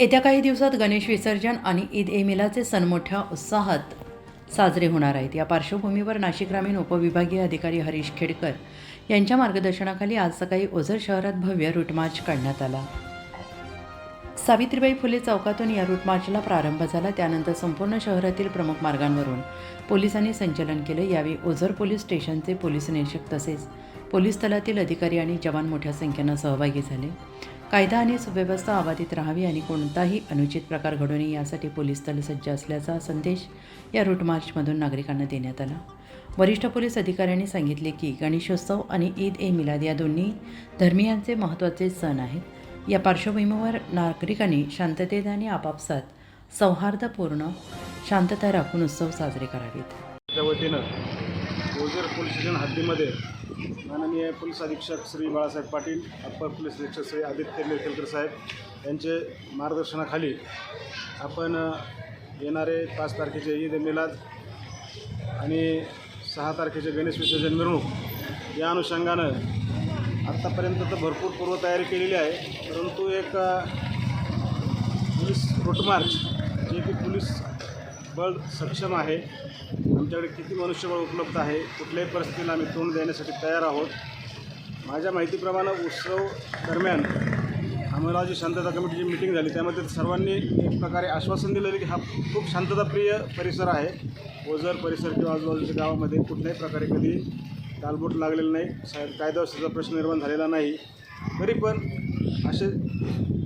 येत्या काही दिवसात गणेश विसर्जन आणि ईद ए मिलाचे सण मोठ्या उत्साहात साजरे होणार आहेत. या पार्श्वभूमीवर नाशिक ग्रामीण उपविभागीय अधिकारी हरीश खेडकर यांच्या मार्गदर्शनाखाली आज सकाळी ओझर शहरात भव्य रूटमार्च काढण्यात आला. सावित्रीबाई फुले चौकातून या रूटमार्चला प्रारंभ झाला. त्यानंतर संपूर्ण शहरातील प्रमुख मार्गांवरून पोलिसांनी संचलन केलं. यावेळी ओझर पोलीस स्टेशनचे पोलीस निरीक्षक तसेच पोलीस दलातील अधिकारी आणि जवान मोठ्या संख्येनं सहभागी झाले. कायदा आणि सुव्यवस्था अबाधित राहावी आणि कोणताही अनुचित प्रकार घडू नये यासाठी पोलीस दल सज्ज असल्याचा संदेश या रूट मार्चमधून नागरिकांना देण्यात आला. वरिष्ठ पोलीस अधिकाऱ्यांनी सांगितले की गणेशोत्सव आणि ईद ए मिलाद या दोन्ही धर्मियांचे महत्त्वाचे सण आहेत. या पार्श्वभूमीवर नागरिकांनी शांततेत आणि आपापसात सौहार्दपूर्ण शांतता राखून उत्सव साजरे करावेत. ओझर पोलीस स्टेशन हद्दीमध्ये माननीय पोलीस अधीक्षक श्री बाळासाहेब पाटील अप्पर पोलीस अधीक्षक श्री आदित्य लेखलकर साहेब यांचे मार्गदर्शनाखाली आपण येणारे पाच तारखेचे ईद मिलाद आणि सहा तारखेचे गणेश विसर्जन मिरवणूक या अनुषंगानं आत्तापर्यंत तर भरपूर पूर्वतयारी केलेली आहे. परंतु एक पोलीस रोटमार्च जे की पोलीस बळ सक्षम आहे. आमच्याकडे किती मनुष्यबळ उपलब्ध आहे कुठल्याही परिस्थितीला आम्ही तोंड देण्यासाठी तयार आहोत. माझ्या माहितीप्रमाणे उत्सव दरम्यान आम्हाला जी शांतता कमिटीची मिटिंग झाली. त्यामध्ये सर्वांनी एक प्रकारे आश्वासन दिलेलं की हा खूप शांतताप्रिय परिसर आहे. ओझर परिसर किंवा आजूबाजूच्या गावामध्ये कुठल्याही प्रकारे कधी गालबोट लागलेलं नाही. साहेब कायदा प्रश्न निर्माण झालेला नाही. तरी पण असे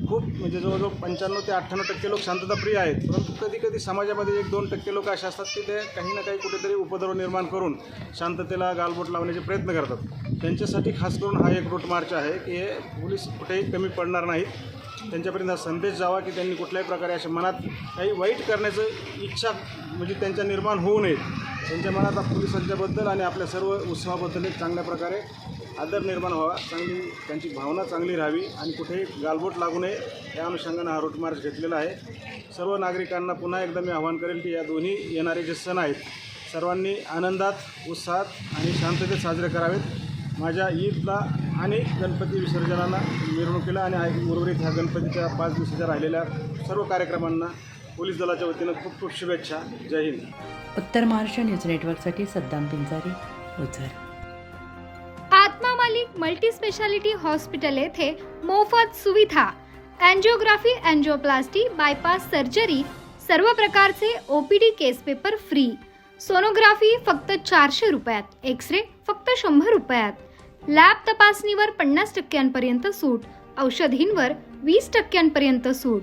खूप म्हणजे जवळजवळ पंच्याण्णव ते अठ्ठ्याण्णव टक्के लोक शांतताप्रिय आहेत. परंतु कधी कधी समाजामध्ये एक दोन टक्के लोक असे असतात की ते काही ना काही कुठेतरी उपद्रव निर्माण करून शांततेला गालबोट लावण्याचे प्रयत्न करतात. त्यांच्यासाठी खास करून हा एक रूट मार्च आहे की हे पोलीस कुठेही कमी पडणार नाहीत. त्यांच्यापर्यंत हा संदेश जावा की त्यांनी कुठल्याही प्रकारे अशा मनात काही वाईट करण्याचं इच्छा म्हणजे त्यांच्या निर्माण होऊ नयेत त्यांच्या मनात पोलिसांच्याबद्दल आणि आपल्या सर्व उत्सवाबद्दल एक चांगल्या प्रकारे आदर निर्माण व्हावा. चांगली त्यांची भावना चांगली राहावी आणि कुठेही गालबोट लागू नये या अनुषंगानं हा रूट मार्च घेतलेला आहे. सर्व नागरिकांना पुन्हा एकदा मी आवाहन करेल की या दोन्ही येणारे जे सण आहेत सर्वांनी आनंदात उत्साहात आणि शांततेत साजरे करावेत. माझ्या ईदला आणि गणपती विसर्जनाला मिरवणुकीला आणि उर्वरित ह्या गणपतीच्या पाच दिवसाच्या राहिलेल्या सर्व कार्यक्रमांना पोलीस दलाच्या वतीनं खूप खूप शुभेच्छा. जय हिंद. उत्तर महाराष्ट्र न्यूज नेटवर्कसाठी Saddam Pinjari Ozar Atma Malik multi speciality hospital येथे मोफत सुविधा अँजिओग्राफी अँजिओप्लास्टी बायपास सर्जरी सर्व प्रकारचे OPD case paper free sonography फक्त चारशे रुपयात एक्स रे फक्त शंभर रुपयात. लॅब तपासणीवर पन्नास टक्क्यांपर्यंत सूट औषधींवर वीस टक्क्यांपर्यंत सूट.